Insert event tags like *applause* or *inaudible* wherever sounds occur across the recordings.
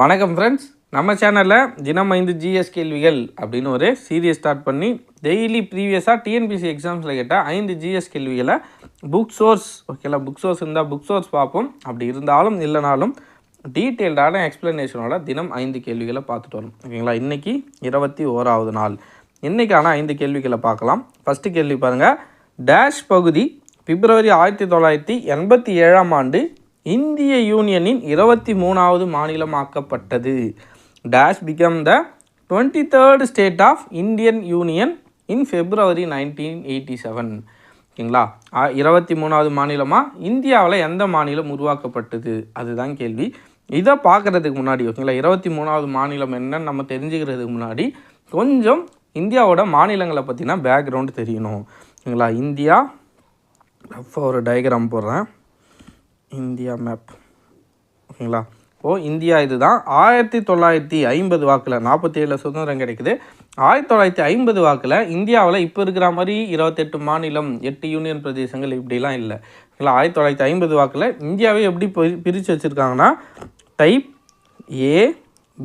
வணக்கம் ஃப்ரெண்ட்ஸ் நம்ம சேனலில் தினம் ஐந்து ஜிஎஸ் கேள்விகள் அப்படின்னு ஒரு சீரியஸ் ஸ்டார்ட் பண்ணி டெய்லி ப்ரீவியஸாக டிஎன்பிசி எக்ஸாம்ஸில் கேட்டால் ஐந்து ஜிஎஸ் கேள்விகளை புக் சோர்ஸ் ஓகேங்களா புக் சோர்ஸ் இருந்தால் புக் சோர்ஸ் பார்ப்போம். அப்படி இருந்தாலும் இல்லைனாலும் டீட்டெயில்டான எக்ஸ்ப்ளனேஷனோட தினம் ஐந்து கேள்விகளை பார்த்துட்டு வரும் ஓகேங்களா இன்றைக்கி இருபத்தி ஓராவது நாள். இன்றைக்கான ஐந்து கேள்விகளை பார்க்கலாம். ஃபஸ்ட்டு கேள்வி பாருங்கள் டேஷ் பகுதி பிப்ரவரி ஆயிரத்தி தொள்ளாயிரத்தி எண்பத்தி ஏழாம் ஆண்டு இந்திய யூனியனின் இருபத்தி மூணாவது மாநிலமாக்கப்பட்டது. Dash become the twenty third state of Indian union in February nineteen eighty seven ஓகேங்களா இருபத்தி மூணாவது மாநிலமாக இந்தியாவில் எந்த மாநிலம் உருவாக்கப்பட்டது? அதுதான் கேள்வி. இதை பார்க்குறதுக்கு முன்னாடி ஓகேங்களா? இருபத்தி மூணாவது மாநிலம் என்னன்னு நம்ம தெரிஞ்சுக்கிறதுக்கு முன்னாடி கொஞ்சம் இந்தியாவோட மாநிலங்களை பற்றினா பேக்ரவுண்ட் தெரியணும். ஓகேங்களா? இந்தியா ரஃபாக ஒரு டயக்ராம் போடுறேன். இந்தியா மேப் ஓகேங்களா? இப்போது இந்தியா இதுதான். ஆயிரத்தி தொள்ளாயிரத்தி ஐம்பது வாக்கில் நாற்பத்தி ஏழில் சுதந்திரம் கிடைக்குது. ஆயிரத்தி தொள்ளாயிரத்தி ஐம்பது வாக்கில் இந்தியாவில் இப்போ இருக்கிற மாதிரி இருபத்தெட்டு மாநிலம் எட்டு யூனியன் பிரதேசங்கள் இப்படிலாம் இல்லை. இல்லை ஆயிரத்தி தொள்ளாயிரத்தி ஐம்பது வாக்கில் இந்தியாவை எப்படி பிரி பிரித்து வச்சுருக்காங்கன்னா type A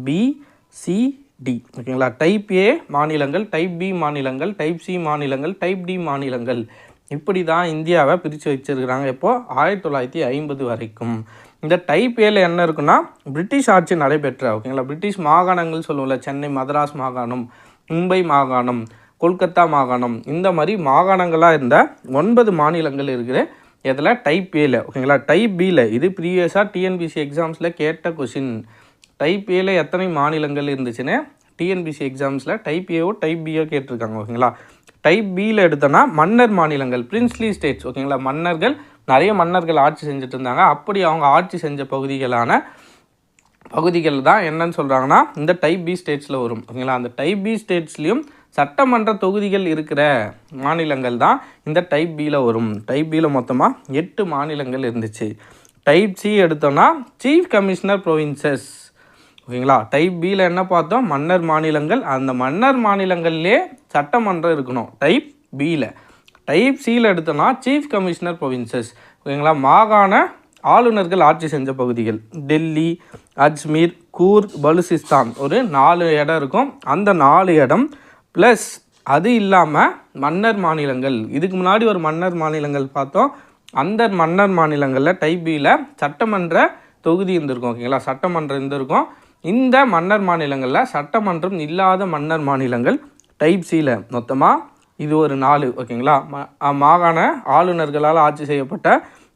B C D ஓகேங்களா? டைப் ஏ மாநிலங்கள் டைப் பி மாநிலங்கள் டைப் சி மாநிலங்கள் டைப் டி மாநிலங்கள். இப்படி தான் இந்தியாவை பிரித்து வச்சிருக்கிறாங்க இப்போது ஆயிரத்தி தொள்ளாயிரத்தி ஐம்பது வரைக்கும். இந்த டைப் ஏல என்ன இருக்குன்னா பிரிட்டிஷ் ஆட்சி நடைபெற்ற ஓகேங்களா பிரிட்டிஷ் மாகாணங்கள் சொல்லுவோம்ல சென்னை மதராஸ் மாகாணம் மும்பை மாகாணம் கொல்கத்தா மாகாணம் இந்த மாதிரி மாகாணங்களாக இருந்த ஒன்பது மாநிலங்கள் இருக்குது. இதில் டைப் ஏல ஓகேங்களா டைப் பியில் இது ப்ரீவியஸாக டிஎன்பிசி எக்ஸாம்ஸில் கேட்ட கொஷின் டைப் ஏல எத்தனை மாநிலங்கள் இருந்துச்சுன்னு டிஎன்பிசி எக்ஸாம்ஸில் டைப் ஏவோ டைப் பியோ கேட்டிருக்காங்க ஓகேங்களா டைப் பியில் எடுத்தோன்னா மன்னர் மாநிலங்கள் பிரின்ஸ்லி ஸ்டேட்ஸ் ஓகேங்களா மன்னர்கள் நிறைய மன்னர்கள் ஆட்சி செஞ்சுட்டு இருந்தாங்க. அப்படி அவங்க ஆட்சி செஞ்ச பகுதிகளான பகுதிகள் தான் என்னன்னு சொல்கிறாங்கன்னா இந்த டைப் பி ஸ்டேட்ஸில் வரும் ஓகேங்களா அந்த டைப் பி ஸ்டேட்ஸ்லேயும் சட்டமன்ற தொகுதிகள் இருக்கிற மாநிலங்கள் தான் இந்த டைப் பியில் வரும். டைப் பியில் மொத்தமாக எட்டு மாநிலங்கள் இருந்துச்சு. டைப் சி எடுத்தோன்னா சீஃப் கமிஷனர் ப்ரொவின்சஸ் ஓகேங்களா? டைப் பியில் என்ன பார்த்தோம்? மன்னர் மாநிலங்கள். அந்த மன்னர் மாநிலங்கள்லே சட்டமன்றம் இருக்கணும். டைப் பியில் டைப் சியில் எடுத்தோன்னா சீஃப் கமிஷனர் ப்ரொவின்சஸ் ஓகேங்களா? மாகாண ஆளுநர்கள் ஆட்சி செஞ்ச பகுதிகள். டெல்லி அஜ்மீர் கூர் பலுசிஸ்தான். ஒரு நாலு இடம் இருக்கும். அந்த நாலு இடம் ப்ளஸ் அது இல்லாமல் மன்னர் மாநிலங்கள். இதுக்கு முன்னாடி ஒரு மன்னர் மாநிலங்கள் பார்த்தோம். அந்த மன்னர் மாநிலங்களில் டைபியில் சட்டமன்ற தொகுதி இருந்திருக்கும். ஓகேங்களா? சட்டமன்றம் இருந்திருக்கும். இந்த மன்னர் மாநிலங்களில் சட்டமன்றம் இல்லாத மன்னர் மாநிலங்கள் டைப் சியில் மொத்தமாக இது ஒரு நாலு ஓகேங்களா ம- மாகாண ஆளுநர்களால் ஆட்சி செய்யப்பட்ட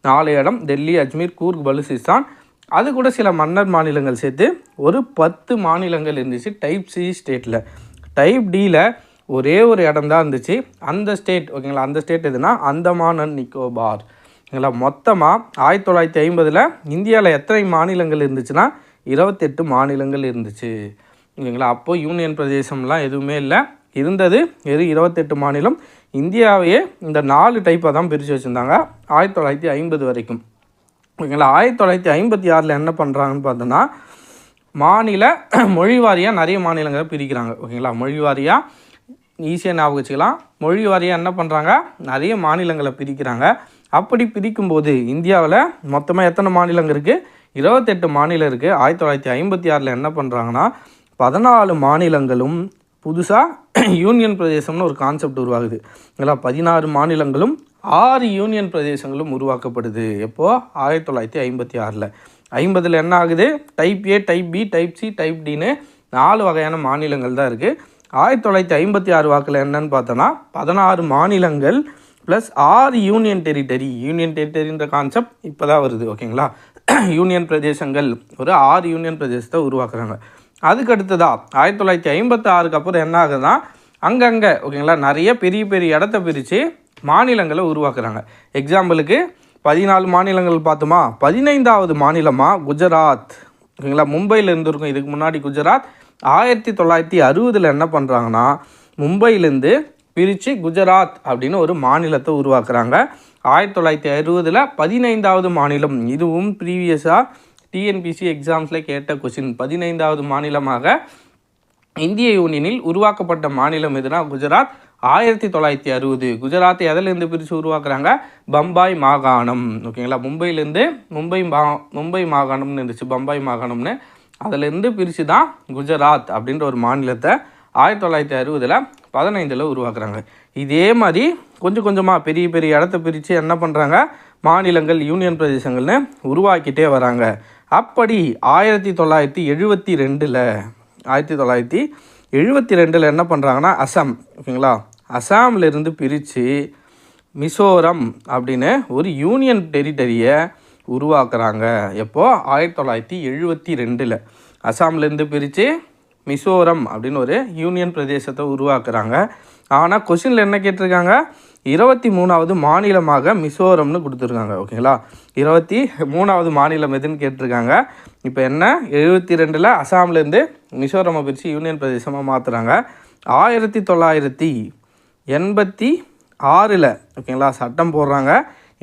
நாலு இடம் டெல்லி அஜ்மீர் கூர்க் பலுசிஸ்தான். அது கூட சில மன்னர் மாநிலங்கள் சேர்த்து ஒரு பத்து மாநிலங்கள் இருந்துச்சு டைப் சி ஸ்டேட்டில் டைப் டியில் ஒரே ஒரு இடம் தான் இருந்துச்சு. அந்த ஸ்டேட் ஓகேங்களா அந்த ஸ்டேட் எதுனா அந்தமான் அண்ட் நிக்கோபார். ஓகேங்களா மொத்தமாக ஆயிரத்தி தொள்ளாயிரத்தி ஐம்பதில் இந்தியாவில் எத்தனை மாநிலங்கள் இருந்துச்சுன்னா இருபத்தெட்டு மாநிலங்கள் இருந்துச்சு. இல்லைங்களா அப்போது யூனியன் பிரதேசம்லாம் எதுவுமே இல்லை. இருந்தது எது இருபத்தெட்டு மாநிலம். இந்தியாவையே இந்த நாலு டைப்பாக தான் பிரித்து வச்சுருந்தாங்க. ஆயிரத்தி தொள்ளாயிரத்தி ஐம்பது வரைக்கும். ஓகேங்களா ஆயிரத்தி தொள்ளாயிரத்தி ஐம்பத்தி ஆறில் என்ன பண்ணுறாங்கன்னு பார்த்தோன்னா மாநில *clears throat* மொழி வாரியாக நிறைய மாநிலங்களை பிரிக்கிறாங்க. ஓகேங்களா மொழி வாரியாக ஈஸியாக ஞாபகம் வச்சுக்கலாம் மொழி வாரியாக என்ன பண்ணுறாங்க நிறைய மாநிலங்களை பிரிக்கிறாங்க. அப்படி பிரிக்கும்போது இந்தியாவில் மொத்தமாக எத்தனை மாநிலங்கள் இருக்குது இருபத்தெட்டு மாநிலம் இருக்குது ஆயிரத்தி தொள்ளாயிரத்தி ஐம்பத்தி ஆறில் என்ன பண்ணுறாங்கன்னா பதினாலு மாநிலங்களும் புதுசாக *clears throat* யூனியன் பிரதேசம்னு ஒரு கான்செப்ட் உருவாகுது. இல்லை பதினாறு மாநிலங்களும் ஆறு யூனியன் பிரதேசங்களும் உருவாக்கப்படுது. எப்போது ஆயிரத்தி தொள்ளாயிரத்தி ஐம்பத்தி ஆறில். ஐம்பதில் என்ன ஆகுது? Type A type B type C type டின்னு நாலு வகையான மாநிலங்கள் தான் இருக்குது ஆயிரத்தி தொள்ளாயிரத்தி ஐம்பத்தி ஆறு வாக்கில் என்னன்னு பார்த்தோன்னா பதினாறு மாநிலங்கள் ப்ளஸ் ஆறு யூனியன் டெரிட்டரி யூனியன் டெரிட்டரின்ற கான்செப்ட் இப்போ தான் வருது ஓகேங்களா *clears throat* யூனியன் பிரதேசங்கள் ஒரு ஆறு யூனியன் பிரதேசத்தை உருவாக்குறாங்க. அதுக்கு அடுத்ததாக ஆயிரத்தி தொள்ளாயிரத்தி ஐம்பத்தி ஆறுக்கு அப்புறம் என்ன ஆகுதுன்னா அங்கங்கே ஓகேங்களா நிறைய பெரிய பெரிய இடத்த பிரித்து மாநிலங்களை உருவாக்குறாங்க. எக்ஸாம்பிளுக்கு பதினாலு மாநிலங்கள் பார்த்தோமா? பதினைந்தாவது மாநிலமாக குஜராத். ஓகேங்களா மும்பையில் இருந்திருக்கும். இதுக்கு முன்னாடி குஜராத். ஆயிரத்தி தொள்ளாயிரத்தி அறுபதில் என்ன பண்ணுறாங்கன்னா மும்பையிலேருந்து பிரித்து குஜராத் அப்படின்னு ஒரு மாநிலத்தை உருவாக்குறாங்க. ஆயிரத்தி தொள்ளாயிரத்தி அறுபதில் பதினைந்தாவது மாநிலம். இதுவும் ப்ரீவியஸாக டிஎன்பிசி எக்ஸாம்ஸில் கேட்ட கொஷின் பதினைந்தாவது மாநிலமாக இந்திய யூனியனில் உருவாக்கப்பட்ட மாநிலம் எதுனா குஜராத். ஆயிரத்தி தொள்ளாயிரத்தி அறுபது. குஜராத்தை எதிலேருந்து பிரித்து உருவாக்குறாங்க? பம்பாய் மாகாணம். ஓகேங்களா மும்பையிலேருந்து மும்பை மா மும்பை மாகாணம்னு இருந்துச்சு. பம்பாய் மாகாணம்னு. அதிலிருந்து பிரித்து தான் குஜராத் அப்படின்ற ஒரு மாநிலத்தை ஆயிரத்தி தொள்ளாயிரத்தி அறுபதில் பதினைந்தில் உருவாக்குறாங்க. இதே மாதிரி கொஞ்சம் கொஞ்சமாக பெரிய பெரிய இடத்த பிரித்து என்ன பண்ணுறாங்க மாநிலங்கள் யூனியன் பிரதேசங்கள்னு உருவாக்கிட்டே வராங்க. அப்படி ஆயிரத்தி தொள்ளாயிரத்தி எழுபத்தி ரெண்டில் ஆயிரத்தி தொள்ளாயிரத்தி எழுபத்தி ரெண்டில் என்ன பண்ணுறாங்கன்னா அசாம் ஓகேங்களா? அசாம்லேருந்து பிரித்து மிசோரம் அப்படின்னு ஒரு யூனியன் டெரிட்டரியை உருவாக்குறாங்க. எப்போது ஆயிரத்தி தொள்ளாயிரத்தி எழுபத்தி ரெண்டில். அசாம்லேருந்து பிரித்து மிசோரம் அப்படின்னு ஒரு யூனியன் பிரதேசத்தை உருவாக்குறாங்க. ஆனால் கொஷினில் என்ன கேட்டிருக்காங்க? இருபத்தி மூணாவது மாநிலமாக மிசோரம்னு கொடுத்துருக்காங்க ஓகேங்களா? இருபத்தி மூணாவது மாநிலம் எதுன்னு கேட்டிருக்காங்க. இப்போ என்ன? எழுபத்தி ரெண்டில் அசாம்லேருந்து மிசோரமை பிரித்து யூனியன் பிரதேசமாக மாற்றுறாங்க ஆயிரத்தி தொள்ளாயிரத்தி எண்பத்தி ஆறில் ஓகேங்களா சட்டம் போடுறாங்க.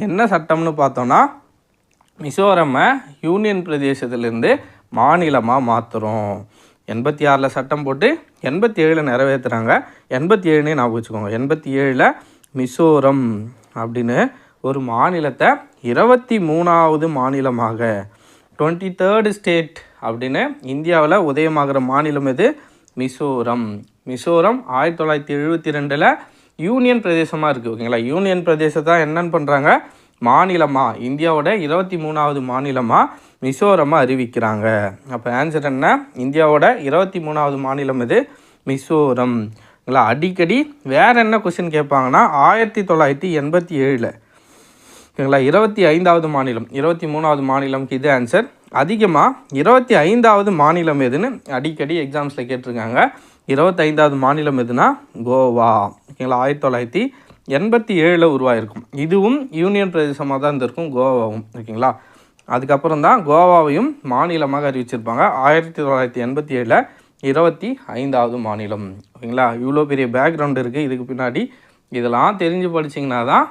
என்ன சட்டம்னு பார்த்தோன்னா மிசோரமை யூனியன் பிரதேசத்திலேருந்து மாநிலமாக மாற்றுறோம் எண்பத்தி ஆறில் சட்டம் போட்டு எண்பத்தி ஏழில் நிறைவேற்றுறாங்க எண்பத்தி ஏழுனே ஞாபகம் வச்சுக்கோங்க. எண்பத்தி ஏழில் மிசோரம் அப்படின்னு ஒரு மாநிலத்தை இருபத்தி மூணாவது மாநிலமாக டுவெண்ட்டி தேர்டு ஸ்டேட் அப்படின்னு இந்தியாவில் உதயமாகிற மாநிலம் எது? மிசோரம். மிசோரம் ஆயிரத்தி தொள்ளாயிரத்தி எழுபத்தி ரெண்டில் யூனியன் பிரதேசமாக இருக்குது ஓகேங்களா யூனியன் பிரதேசத்தை என்னென்னு பண்ணுறாங்க மாநிலமாக இந்தியாவோட இருபத்தி மூணாவது மாநிலமாக மிசோரமாக அறிவிக்கிறாங்க. அப்போ ஆன்சர் என்ன? இந்தியாவோட இருபத்தி மூணாவது மாநிலம் இது மிசோரம். அடிக்கடி வேறு என்ன கொஷின் கேட்பாங்கன்னா ஆயிரத்தி தொள்ளாயிரத்தி எண்பத்தி ஏழில். ஓகேங்களா இருபத்தி ஐந்தாவது மாநிலம். இருபத்தி மூணாவது மாநிலம்க்கு இது ஆன்சர் அதிகமாக இருபத்தி ஐந்தாவது மாநிலம் எதுன்னு அடிக்கடி எக்ஸாம்ஸில் கேட்டிருக்காங்க. இருபத்தைந்தாவது மாநிலம் எதுனா கோவா. ஓகேங்களா? ஆயிரத்தி தொள்ளாயிரத்தி எண்பத்தி ஏழில் உருவாயிருக்கும். இதுவும் யூனியன் பிரதேசமாக தான் இருந்திருக்கும் கோவாவும் ஓகேங்களா? அதுக்கப்புறம் தான் கோவாவையும் மாநிலமாக அறிவிச்சிருப்பாங்க. ஆயிரத்தி தொள்ளாயிரத்தி எண்பத்தி ஏழில் இருபத்தி ஐந்தாவது மாநிலம் ஓகேங்களா? இவ்வளோ பெரிய பேக்ரவுண்ட் இருக்குது இதுக்கு பின்னாடி இதெல்லாம் தெரிஞ்சு படிச்சிங்கன்னா தான்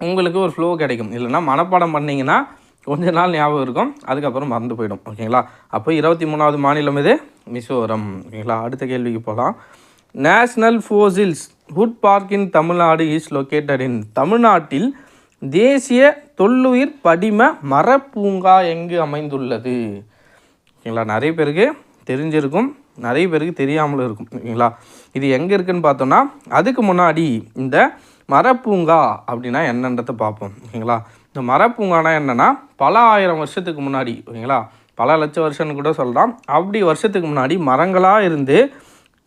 உங்களுக்கு ஒரு ஃப்ளோ கிடைக்கும். இல்லைன்னா மனப்பாடம் பண்ணிங்கன்னா கொஞ்ச நாள் ஞாபகம் இருக்கும். அதுக்கப்புறம் மறந்து போயிடும் ஓகேங்களா? அப்போ இருபத்தி மூணாவது மாநிலம் இது மிசோரம் ஓகேங்களா? அடுத்த கேள்விக்கு போகலாம். National fossils wood park in Tamil Nadu is located in தமிழ்நாட்டில் தேசிய தொல்லுயிர் படிம மரப்பூங்கா எங்கு அமைந்துள்ளது? ஓகேங்களா? நிறைய பேருக்கு தெரிஞ்சிருக்கும். நிறைய பேருக்கு தெரியாமலும் இருக்கும். ஓகேங்களா? இது எங்கே இருக்குன்னு பார்த்தோன்னா அதுக்கு முன்னாடி இந்த மரப்பூங்கா அப்படின்னா என்னன்றதை பார்ப்போம். ஓகேங்களா? இந்த மரப்பூங்கானா என்னென்னா பல ஆயிரம் வருஷத்துக்கு முன்னாடி ஓகேங்களா? பல லட்சம் வருஷம்னு கூட சொல்லலாம். அப்படி வருஷத்துக்கு முன்னாடி மரங்களாக இருந்து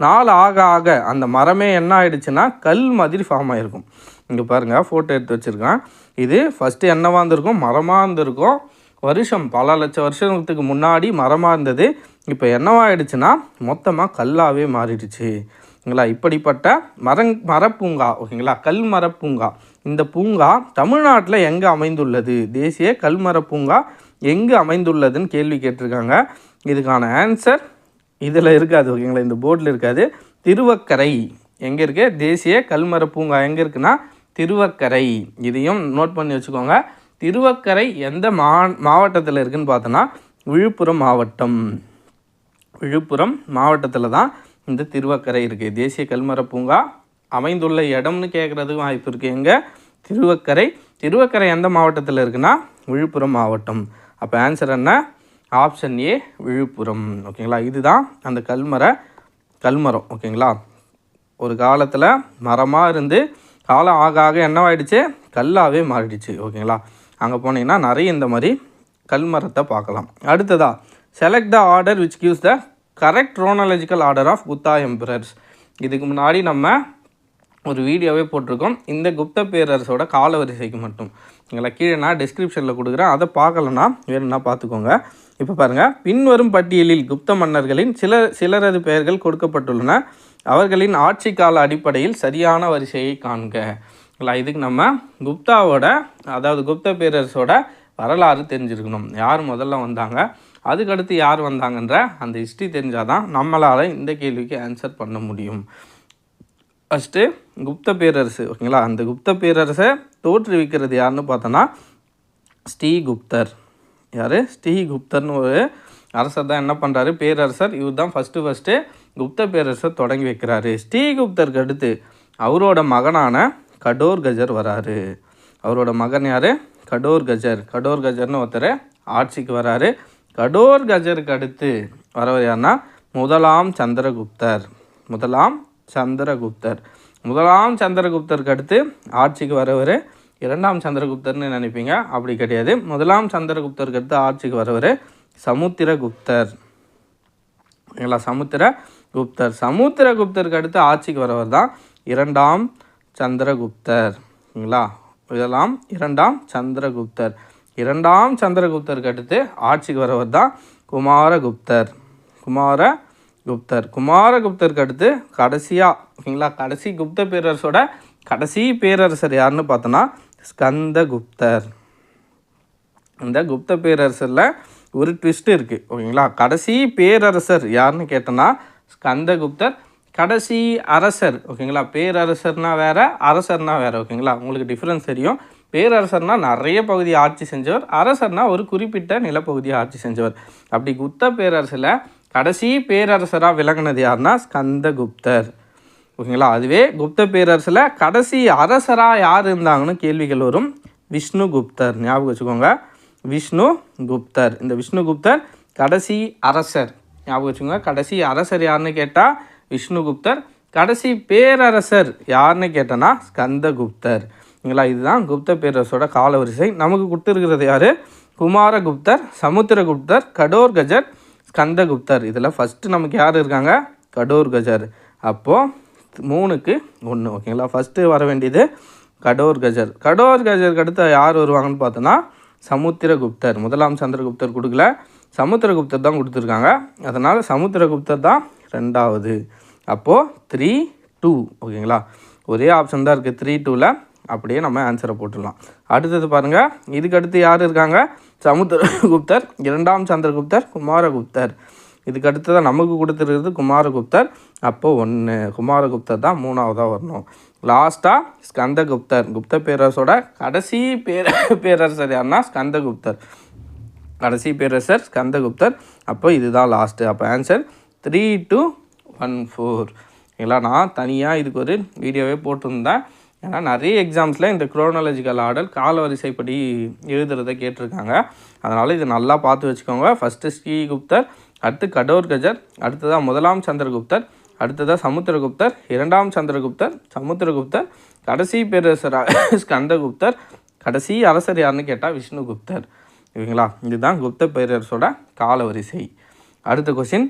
நாள் ஆக ஆக அந்த மரமே என்ன ஆயிடுச்சுன்னா கல் மாதிரி ஃபார்ம் ஆகிருக்கும் இங்கே பாருங்கள் ஃபோட்டோ எடுத்து வச்சுருக்கேன். இது ஃபஸ்ட்டு என்னவாக இருந்திருக்கும்? மரமாக இருந்திருக்கும். வருஷம் பல லட்சம் வருஷத்துக்கு முன்னாடி மரமாக இருந்தது. இப்போ என்னவாயிடுச்சுன்னா மொத்தமாக கல்லாகவே மாறிடுச்சு. ஓகேங்களா இப்படிப்பட்ட மரங் மரப்பூங்கா ஓகேங்களா? கல் மரப்பூங்கா. இந்த பூங்கா தமிழ்நாட்டில் எங்கே அமைந்துள்ளது? தேசிய கல்மர பூங்கா எங்கே அமைந்துள்ளதுன்னு கேள்வி கேட்டிருக்காங்க. இதுக்கான ஆன்சர் இதில் இருக்காது ஓகேங்களா? இந்த போர்டில் இருக்காது. திருவக்கரை எங்கே இருக்கு? தேசிய கல்மர பூங்கா எங்கே இருக்குன்னா திருவக்கரை. இதையும் நோட் பண்ணி வச்சுக்கோங்க. திருவக்கரை எந்த மா மாவட்டத்தில் இருக்குதுன்னு பார்த்தோன்னா விழுப்புரம் மாவட்டம். விழுப்புரம் மாவட்டத்தில் தான் இந்த திருவக்கரை இருக்குது தேசிய கல்மர பூங்கா அமைந்துள்ள இடம்னு கேட்குறதுக்கு வாய்ப்பு இருக்குது எங்கே? திருவக்கரை. திருவக்கரை எந்த மாவட்டத்தில் இருக்குன்னா விழுப்புரம் மாவட்டம். அப்போ ஆன்சர் என்ன? Option A Villupuram. ஓகேங்களா? இதுதான் அந்த கல்மர கல்மரம். ஓகேங்களா? ஒரு காலத்தில் மரமாக இருந்து காலம் ஆக ஆக என்னவாயிடுச்சு? கல்லாகவே மாறிடுச்சு. ஓகேங்களா? அங்கே போனீங்கன்னா நிறைய இந்த மாதிரி கல்மரத்தை பார்க்கலாம். அடுத்ததா select the order which gives the correct chronological order of Gupta emperors இதுக்கு முன்னாடி நம்ம ஒரு வீடியோவே போட்டிருக்கோம். இந்த குப்த பேரரசோட காலவரிசைக்கு மட்டும். எங்களை கீழே நான் டிஸ்கிரிப்ஷனில் கொடுக்குறேன். அதை பார்க்கலன்னா வேணும்னா பார்த்துக்கோங்க. இப்போ பாருங்கள் பின்வரும் பட்டியலில் குப்த மன்னர்களின் சில சிலரது பெயர்கள் கொடுக்கப்பட்டுள்ளன. அவர்களின் ஆட்சி கால அடிப்படையில் சரியான வரிசையை காண்க. இதுக்கு நம்ம குப்தாவோட அதாவது குப்த பேரரசோட வரலாறு தெரிஞ்சிருக்கணும். யார் முதல்ல வந்தாங்க? அதுக்கடுத்து யார் வந்தாங்கன்ற அந்த ஹிஸ்ட்ரி தெரிஞ்சால் தான் நம்மளால் இந்த கேள்விக்கு ஆன்சர் பண்ண முடியும். ஃபஸ்ட்டு குப்த பேரரசு. ஓகேங்களா? அந்த குப்த பேரரசை தோற்றுவிக்கிறது யாருன்னு பார்த்தோன்னா ஸ்ரீகுப்தர். யார்? ஸ்ரீகுப்தர்னு ஒரு அரசர் தான் என்ன பண்ணுறாரு பேரரசர். இவர் தான் ஃபஸ்ட்டு ஃபஸ்ட்டு குப்த பேரரசர் தொடங்கி வைக்கிறாரு. ஸ்ரீகுப்தருக்கு அடுத்து அவரோட மகனான கடோர் கஜர் வராரு. அவரோட மகன் யார்? கடோர் கஜர் கடோர் கஜர்னு ஒருத்தர் ஆட்சிக்கு வராரு. கடோர் கஜருக்கு அடுத்து வரவர் யாருன்னா முதலாம் சந்திரகுப்தர். முதலாம் சந்திரகுப்தர். முதலாம் சந்திரகுப்தருக்கு அடுத்து ஆட்சிக்கு வரவர். இரண்டாம் சந்திரகுப்தர்னு நினைப்பீங்க? அப்படி கிடையாது. முதலாம் சந்திரகுப்தருக்கு அடுத்து ஆட்சிக்கு வரவர் சமுத்திரகுப்தர். ஓகேங்களா? சமுத்திரகுப்தர். சமுத்திரகுப்தருக்கு அடுத்து ஆட்சிக்கு வரவர் தான் இரண்டாம் சந்திரகுப்தர். ஓகேங்களா? இதெல்லாம் இரண்டாம் சந்திரகுப்தர். இரண்டாம் சந்திரகுப்தருக்கு அடுத்து ஆட்சிக்கு வரவர் தான் குமாரகுப்தர். குமார குப்தர். குமாரகுப்தருக்கு அடுத்து கடைசியாக ஓகேங்களா? கடைசி குப்த பேரரசோட கடைசி பேரரசர் யாருன்னு பார்த்தோன்னா ஸ்கந்தகுப்தர். இந்த குப்த பேரரசரில் ஒரு ட்விஸ்ட் இருக்குது ஓகேங்களா? கடைசி பேரரசர் யாருன்னு கேட்டோன்னா ஸ்கந்தகுப்தர். கடைசி அரசர் ஓகேங்களா? பேரரசர்னால் வேறு அரசர்னால் வேறு ஓகேங்களா? உங்களுக்கு டிஃப்ரென்ஸ் தெரியும். பேரரசர்னால் நிறைய பகுதி ஆட்சி செஞ்சவர் அரசர்னால் ஒரு குறிப்பிட்ட நிலப்பகுதியை ஆட்சி செஞ்சவர். அப்படி குப்த பேரரசில் கடைசி பேரரசராக விளங்கினது யாருன்னா ஸ்கந்தகுப்தர். ஓகேங்களா? அதுவே குப்த பேரரசில் கடைசி அரசராக யார் இருந்தாங்கன்னு கேள்விகள் வரும். விஷ்ணுகுப்தர். ஞாபகம் வச்சுக்கோங்க. விஷ்ணு குப்தர் இந்த விஷ்ணுகுப்தர் கடைசி அரசர். ஞாபகம் வச்சுக்கோங்க. கடைசி அரசர் யாருன்னு கேட்டால் விஷ்ணுகுப்தர். கடைசி பேரரசர் யாருன்னு கேட்டனா ஸ்கந்தகுப்தர். ஓகேங்களா? இதுதான் குப்த பேரரசோட காலவரிசை. நமக்கு கொடுத்துருக்கிறது யார்? குமாரகுப்தர் சமுத்திரகுப்தர் கடோர் கஜர் ஸ்கந்தகுப்தர். இதில் ஃபஸ்ட்டு நமக்கு யார் இருக்காங்க? கடோர் கஜர். அப்போது மூணுக்கு ஒன்று ஓகேங்களா ஃபஸ்ட்டு வர வேண்டியது கடோர் கஜர். கடோர் கஜருக்கு அடுத்து யார் வருவாங்கன்னு பார்த்தோன்னா சமுத்திரகுப்தர். முதலாம் சந்திரகுப்தர் கொடுக்கல. சமுத்திரகுப்தர் தான் கொடுத்துருக்காங்க. அதனால் சமுத்திரகுப்தர் தான் ரெண்டாவது அப்போது த்ரீ டூ ஓகேங்களா ஒரே ஆப்ஷன் தான் இருக்குது த்ரீ டூவில் அப்படியே நம்ம ஆன்சரை போட்டுடலாம். அடுத்தது பாருங்கள் இதுக்கு அடுத்து யார் இருக்காங்க? சமுத்திரகுப்தர் இரண்டாம் சந்திரகுப்தர் குமாரகுப்தர். இதுக்கு அடுத்ததான் நமக்கு கொடுத்துருக்கிறது குமாரகுப்தர். அப்போது ஒன்று குமாரகுப்தர் தான் மூணாவதாக வரணும். லாஸ்ட்டாக ஸ்கந்தகுப்தர். குப்த பேரரசோட கடைசி பேர பேரரசர் யாருன்னா ஸ்கந்தகுப்தர். கடைசி பேரரசர் ஸ்கந்தகுப்தர். அப்போ இதுதான் லாஸ்ட்டு அப்போ answer three two one four இல்லை நான் தனியாக இதுக்கு ஒரு வீடியோவே போட்டிருந்தேன். ஏன்னா நிறைய எக்ஸாம்ஸில் இந்த குரோனாலஜிக்கல் ஆர்டர் கால வரிசைப்படி எழுதுறதை கேட்டிருக்காங்க. அதனால் இது நல்லா பார்த்து வச்சுக்கோங்க. ஃபஸ்ட்டு ஸ்ரீகுப்தர் அடுத்து கடோர் கஜர் அடுத்ததாக முதலாம் சந்திரகுப்தர் அடுத்ததாக சமுத்திரகுப்தர் இரண்டாம் சந்திரகுப்தர் சமுத்திரகுப்தர் கடைசி பேரரசராக ஸ்கந்தகுப்தர் கடைசி அரசர் யாருன்னு கேட்டால் விஷ்ணுகுப்தர். ஓகேங்களா? இதுதான் குப்த பேரரசோட காலவரிசை. அடுத்த கொஸ்டின்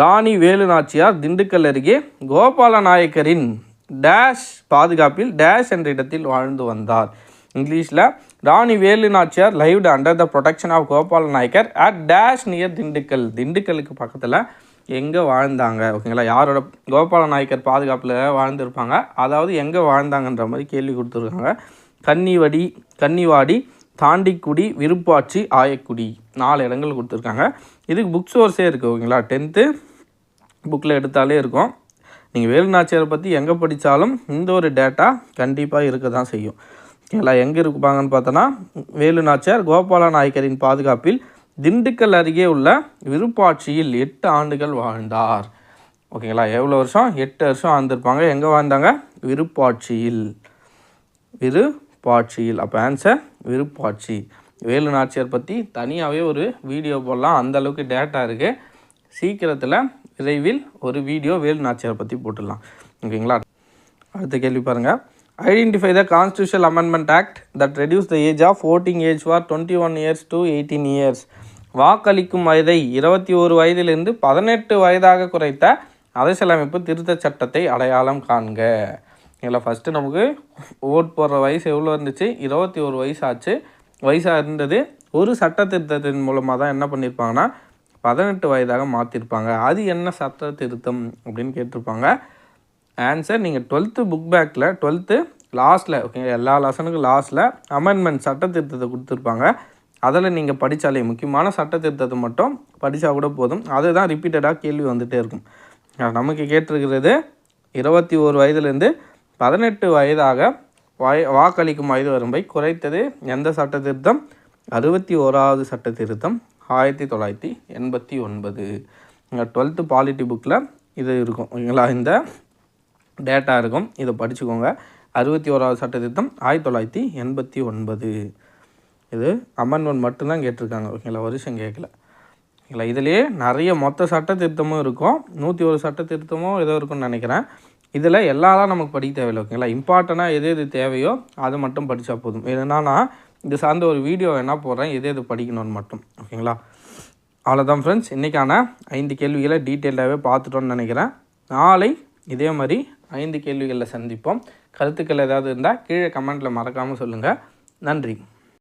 ராணி வேலு நாச்சியார் திண்டுக்கல் அருகே கோபால நாயக்கரின் டேஷ் பாதுகாப்பில் டேஷ் என்ற இடத்தில் வாழ்ந்து வந்தார். இங்கிலீஷில் Rani Velu Nachiyar lived under the protection of Gopala Nayakkar at dash near Dindigul. திண்டுக்கலுக்கு பக்கத்தில் எங்கே வாழ்ந்தாங்க? ஓகேங்களா யாரோட கோபால நாயக்கர் பாதுகாப்பில் வாழ்ந்துருப்பாங்க? அதாவது எங்கே வாழ்ந்தாங்கன்ற மாதிரி கேள்வி கொடுத்துருக்காங்க. கன்னிவடி கன்னிவாடி தாண்டிக்குடி விருப்பாட்சி ஆயக்குடி நாலு இடங்கள் கொடுத்துருக்காங்க. இதுக்கு புக் சோர்ஸே இருக்குது ஓகேங்களா டென்த்து புக்கில் எடுத்தாலே இருக்கும். நீங்கள் வேலுநாச்சியாரை பற்றி எங்கே படித்தாலும் இந்த ஒரு டேட்டா கண்டிப்பாக இருக்க தான் செய்யும். ஓகேங்களா எங்கே இருப்பாங்கன்னு பார்த்தோன்னா வேலுநாச்சியார் கோபால நாயக்கரின் பாதுகாப்பில் திண்டுக்கல் அருகே உள்ள விருப்பாட்சியில் எட்டு ஆண்டுகள் வாழ்ந்தார். ஓகேங்களா? எவ்வளோ வருஷம்? எட்டு வருஷம் வாழ்ந்திருப்பாங்க. எங்கே வாழ்ந்தாங்க? விருப்பாட்சியில். விருப்பாட்சியில். அப்போ ஆன்சர் விருப்பாட்சி. வேலு நாச்சியார் பற்றி தனியாகவே ஒரு வீடியோ போடலாம். அந்த அளவுக்கு டேட்டா இருக்குது சீக்கிரத்தில் விரைவில் ஒரு வீடியோ வேலு நாச்சியார் பற்றி போட்டுடலாம். ஓகேங்களா? அடுத்த கேள்வி பாருங்கள் identify the constitution amendment act that reduce the age of voting age for twenty one years to eighteen years வாக்களிக்கும் வயதை இருபத்தி ஒரு வயதிலிருந்து பதினெட்டு வயதாக குறைத்த அரசியலமைப்பு திருத்தச் சட்டத்தை அடையாளம் காண்க. இதில் ஃபஸ்ட்டு நமக்கு ஓட் போடுற வயசு எவ்வளோ இருந்துச்சு? இருபத்தி ஒரு வயசு ஆச்சு. வயசாக இருந்தது ஒரு சட்ட திருத்தத்தின் மூலமாக தான் என்ன பண்ணியிருப்பாங்கன்னா பதினெட்டு வயதாக மாற்றிருப்பாங்க அது என்ன சட்ட திருத்தம் அப்படின்னு கேட்டிருப்பாங்க. ஆன்சர் நீங்கள் டுவெல்த்து புக் பேக்கில் டுவெல்த்து லாஸ்ட்டில் ஓகே எல்லா லெசனுக்கும் லாஸ்ட்டில் அமெண்ட்மெண்ட் சட்ட திருத்தத்தை கொடுத்துருப்பாங்க. அதில் நீங்கள் படித்தாலே முக்கியமான சட்ட திருத்தத்தை மட்டும் படித்தா கூட போதும். அதுதான் ரிப்பீட்டடாக கேள்வி வந்துகிட்டே இருக்கும். நமக்கு கேட்டிருக்கிறது இருபத்தி ஓரு வயதுலேருந்து பதினெட்டு வயதாக வய வாக்களிக்கும் வயது வரம்பை குறைத்தது எந்த சட்ட திருத்தம்? அறுபத்தி ஓராவது சட்ட திருத்தம். ஆயிரத்தி தொள்ளாயிரத்தி எண்பத்தி ஒன்பது. இங்கே டுவெல்த்து பாலிட்டி புக்கில் இது இருக்கும். ஓகேங்களா இந்த டேட்டா இருக்கும். இதை படிச்சுக்கோங்க. அறுபத்தி ஓராவது சட்ட ஆயிரத்தி தொள்ளாயிரத்தி எண்பத்தி ஒன்பது. இது அமெண்ட்மெண்ட் மட்டும்தான் கேட்டிருக்காங்க. ஓகேங்களா வருஷம் கேட்கல. ஓகேங்களா இதுலேயே நிறைய மொத்த சட்ட திருத்தமும் இருக்கும். நூற்றி ஒரு சட்ட திருத்தமும் ஏதோ இருக்கும்னு நினைக்கிறேன். இதில் எல்லாரும் நமக்கு படிக்க தேவையில்லை. ஓகேங்களா இம்பார்ட்டண்ட்டாக எது எது தேவையோ அதை மட்டும் படித்தா போதும். என்னன்னா இது சார்ந்த ஒரு வீடியோ என்ன போடுறேன். எது எது படிக்கணும்னு மட்டும். ஓகேங்களா? அவ்வளோதான் ஃப்ரெண்ட்ஸ் இன்றைக்கான ஐந்து கேள்விகளை டீட்டெயிலாகவே பார்த்துட்டோன்னு நினைக்கிறேன். நாளை இதே மாதிரி ஐந்து கேள்விகளில் சந்திப்போம். கருத்துக்கள் ஏதாவது இருந்தால் கீழே கமெண்ட்டில் மறக்காமல் சொல்லுங்கள் நன்றி.